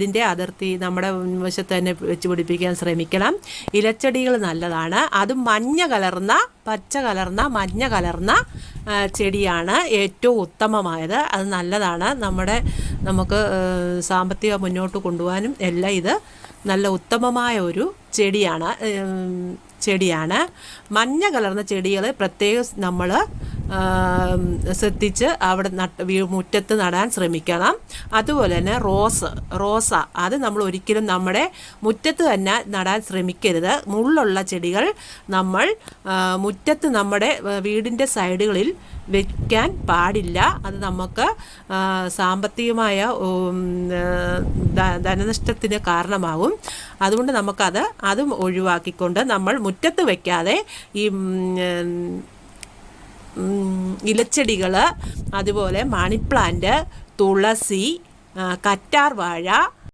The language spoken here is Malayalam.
ഇതിന്റെ അതിർത്തി നമ്മുടെ മുൻവശത്ത് തന്നെ വെച്ച് പിടിപ്പിക്കാൻ ശ്രമിക്കണം. ഇലച്ചെടികൾ നല്ലതാണ്. അത് മഞ്ഞ കലർന്ന പച്ച കലർന്ന മഞ്ഞ കലർന്ന ചെടിയാണ് ഏറ്റവും ഉത്തമമായത്. അത് നല്ലതാണ്. നമ്മുടെ നമുക്ക് സാമ്പത്തിക മുന്നോട്ട് കൊണ്ടുപോകാനും എല്ലാം ഇത് നല്ല ഉത്തമമായ ഒരു ചെടിയാണ് ചെടിയാണ്. മഞ്ഞ കലർന്ന ചെടികൾ പ്രത്യേകം നമ്മൾ ശ്രദ്ധിച്ച് അവിടെ നട്ട് മുറ്റത്ത് നടാൻ ശ്രമിക്കണം. അതുപോലെ തന്നെ റോസ് റോസ അത് നമ്മൾ ഒരിക്കലും നമ്മുടെ മുറ്റത്ത് തന്നെ നടാൻ ശ്രമിക്കരുത്. മുള്ളുള്ള ചെടികൾ നമ്മൾ മുറ്റത്ത് നമ്മുടെ വീടിന്റെ സൈഡുകളിൽ വെക്കാൻ പാടില്ല. അത് നമുക്ക് സാമ്പത്തികമായ ധനനഷ്ടത്തിന് കാരണമാകും അതുകൊണ്ട് നമുക്കത് അതും ഒഴിവാക്കിക്കൊണ്ട് നമ്മൾ മുറ്റത്ത് വയ്ക്കാതെ ഈ ഇലച്ചെടികൾ അതുപോലെ മണി പ്ലാന്റ് തുളസി കറ്റാർ വാഴ